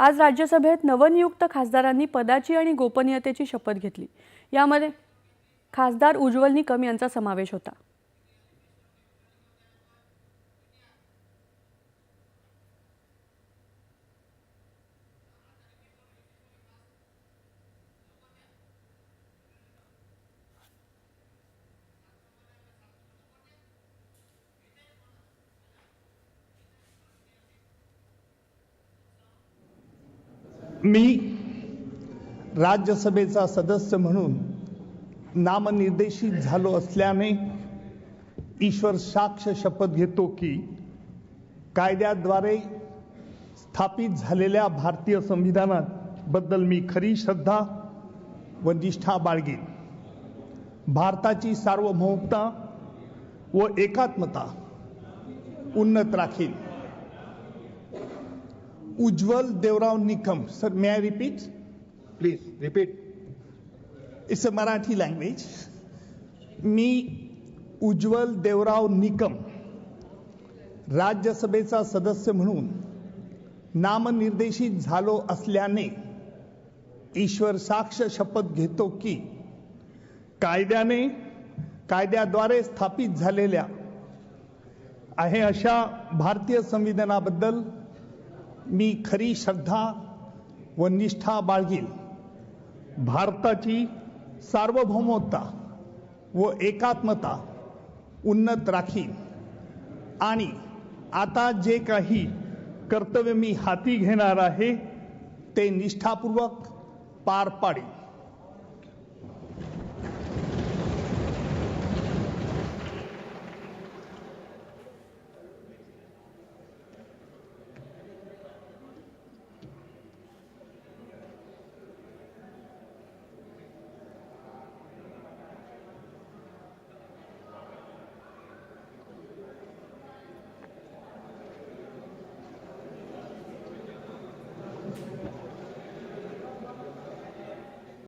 आज राज्यसभेत नवनियुक्त खासदारांनी पदाची आणि गोपनीयतेची शपथ घेतली. यामध्ये खासदार उज्ज्वल निकम यांचा समावेश होता. मी राज्यसभेचा सदस्य म्हणून नामनिर्देशित झालो असल्याने ईश्वर साक्ष शपथ घेतो की कायद्याद्वारे स्थापित झालेल्या भारतीय संविधानात बद्दल मी खरी श्रद्धा व निष्ठा बाळगेन. भारताची सार्वभौमता व एकात्मता उन्नत राखेन. Ujjwal Devrao Nikam. Sir may I repeat please repeat it's a Marathi language मी उज्ज्वल देवराव निकम. राज्यसभेचा सदस्य म्हणून नामनिर्देशित झालो असल्याने ईश्वर साक्ष शपथ घेतो की कायद्याने कायद्याद्वारे स्थापित झालेल्या आहे अशा भारतीय संविधानाबद्दल मी खरी श्रद्धा व निष्ठा बाळगील भारताची सार्वभौमता व एकात्मता उन्नत राखीन. आणि आता जे काही कर्तव्य मी हाती घेणार आहे ते निष्ठापूर्वक पार पाडेन.